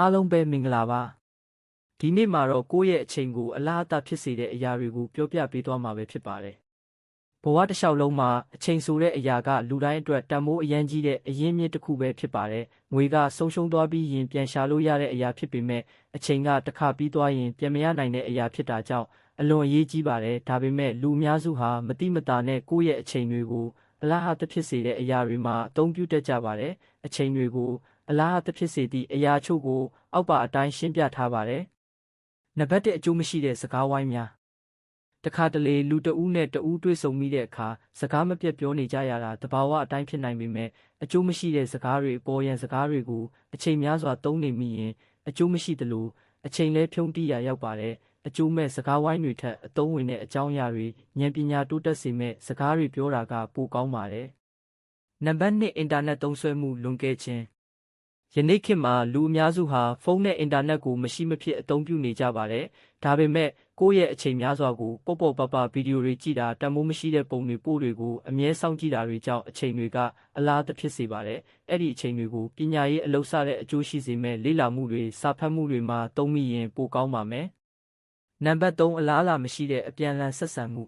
အားလုံးပဲမင်္ဂလာပါဒီနေ့မှာတော့ကိုယ့်ရဲ့အချိန်ကိုအလားအတာဖြစ်စေတဲ့အရာတွေကိုပြောပြပေးသွားမှာပဲဖြစ်ပါတယ်ဘဝတစ်လျှောက်လုံးမှာအချိန်ဆိုတဲ့အရာကလူတိုင်းအတွက်တန်ဖိုးအရန်ကြီးတဲ့အရင်းမြစ်တစ်ခုပဲဖြစ်ပါတယ်ငွေကဆုံးရှုံးသွားပြီးရင်ပြန်ရှာလို့ရတဲ့အရာဖြစ်ပေမဲ့အချိန်ကတစ်ခါပြီးသွားရင်ပြန်မရနိုင်တဲ့အရာဖြစ်တာကြောင့်အလွန်အရေးကြီးပါတယ်ဒါပေမဲ့လူအများစုဟာမတိမတာနဲ့ကိုယ့်ရဲ့အချိန်တွေကိုအလားအတာဖြစ်စေတဲ့အရာတွေမှာအသုံးပြုတတ်ကြပါတယ်အချိန်တွေကို အလားအသဖြစ်စေသည့်အရာချို့ကို အောက်ပါအတိုင်းရှင်းပြထားပါတယ်။နံပါတ်1အကျိုးမရှိတဲ့စကားဝိုင်းများတခါတလေလူတဦးနဲ့တဦးတွေ့ဆုံမိတဲ့အခါစကားမပြတ်ပြောနေကြရတာတဘာဝအတိုင်းဖြစ်နိုင်ပေမဲ့အကျိုးမရှိတဲ့စကားတွေပေါ်ရန်စကားတွေကိုအချိန်များစွာသုံးနေမိရင်အကျိုးမရှိသလိုအချိန်လဲဖြုံးတိရရောက်ပါတယ်အကျိုးမဲ့စကားဝိုင်းတွေထက်အသုံးဝင်တဲ့အကြောင်းအရာတွေဉာဏ်ပညာတိုးတက်စေမဲ့စကားတွေပြောတာကပိုကောင်းပါတယ်နံပါတ်2အင်တာနက်သုံးစွဲမှုလွန်ကဲခြင်း ယနေ့ခေတ်မှာလူအများစုဟာဖုန်းနဲ့အင်တာနက်ကိုမရှိမဖြစ်အသုံးပြုနေကြပါတယ်။ဒါပေမဲ့ကိုယ့်ရဲ့အချိန်များစွာကိုပေါ့ပေါ့ပပဗီဒီယိုတွေကြည့်တာတန်မိုးမရှိတဲ့ပုံတွေပို့တွေကိုအမြဲစောင့်ကြည့်တာတွေကြောင့်အချိန်တွေကအလားတဖြစ်စေပါတယ်။အဲ့ဒီအချိန်တွေကိုပညာရေးအလုပ်ဆတဲ့အကျိုးရှိစေမဲ့လေ့လာမှုတွေစာဖတ်မှုတွေမှာသုံးမိရင်ပိုကောင်းပါမယ်။နံပါတ်3အလားအလာမရှိတဲ့အပြန်အလှန်ဆက်ဆံမှု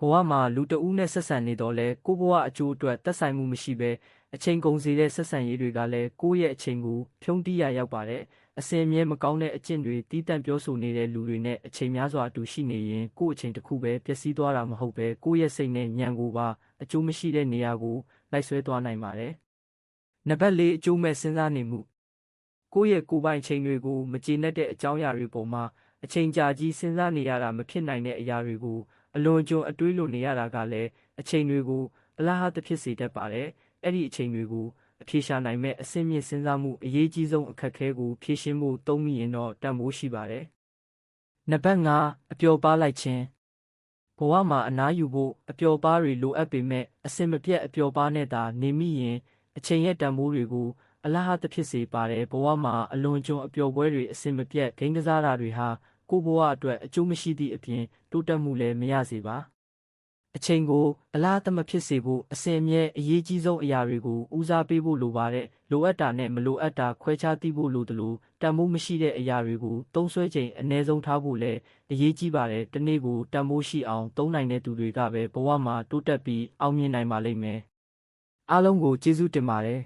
ဘဝမှာလူတဦးနဲ့ဆက်ဆံနေတော့လဲကိုဘဝအကျိုးအတွက်သက်ဆိုင်မှုမရှိဘဲ အချိန်ကုန်စေတဲ့ဆက်ဆံရေးတွေကလည်းကိုယ့်ရဲ့အချိန်ကိုဖြုံးတီးရရောက်ပါတယ်အစင်မြဲမကောင်းတဲ့အကျင့်တွေတီးတန့်ပြောဆိုနေတဲ့လူတွေနဲ့အချိန်များစွာအတူရှိနေရင်ကိုယ့်အချိန်တစ်ခုပဲပျက်စီးသွားတာမဟုတ်ပဲကိုယ့်ရဲ့စိတ်နဲ့ဉာဏ်ကိုပါအကျိုးမရှိတဲ့နေရာကိုလိုက်ဆွဲသွားနိုင်ပါတယ်နံပါတ်၄အကျိုးမဲ့စဉ်းစားနေမှုကိုယ့်ရဲ့ကိုယ်ပိုင်ချိန်တွေကိုမကျေနပ်တဲ့အကြောင်းအရာတွေပေါ်မှာအချိန်ကြာကြီးစဉ်းစားနေရတာမဖြစ်နိုင်တဲ့အရာတွေကိုအလွန်ကျွံအတွေးလိုနေရတာကလည်းအချိန်တွေကိုအလားအသဖြစ်စေတတ်ပါတယ်။ အဲ့ဒီအချိန်တွေကိုအဖြေရှာနိုင်မဲ့အစင်းမြင့်စဉ်းစားမှုအရေးကြီးဆုံးအခက်အခဲကိုဖြေရှင်းဖို့သုံးမိရင်တော့တန်ဖိုးရှိပါတယ်။နံပါတ်5အပျော်ပါလိုက်ခြင်းဘဝမှာအနားယူဖို့အပျော်ပါတွေလိုအပ်ပေမဲ့အစင်မပြတ်အပျော်ပါနဲ့သာနေမိရင်အချိန်ရဲ့တန်ဖိုးတွေကိုအလားအသဖြစ်စေပါတယ်ဘဝမှာအလွန်ကျွံအပျော်ပွဲတွေအစင်မပြတ်ဂိမ်းကစားတာတွေဟာကိုဘဝအတွက်အကျိုးမရှိသည့်အပြင်တိုးတက်မှုလည်းမရစေပါ အချိန်ကိုအလားတမဖြစ်စေဖို့အစင်မြဲအရေးကြီးဆုံးအရာတွေကိုဦးစားပေးဖို့လိုပါတယ်လိုအပ်တာနဲ့မလိုအပ်တာခွဲခြားသိဖို့လိုသလိုတန်ဖိုးမရှိတဲ့အရာတွေကိုသုံးစွဲချိန်အ ਨੇ ဆုံးထားဖို့လည်းအရေးကြီးပါတယ်တနေ့ကိုတန်ဖိုးရှိအောင်သုံးနိုင်တဲ့သူတွေကပဲဘဝမှာတိုးတက်ပြီးအောင်မြင်နိုင်ပါလိမ့်မယ်အားလုံးကိုကျေးဇူးတင်ပါတယ်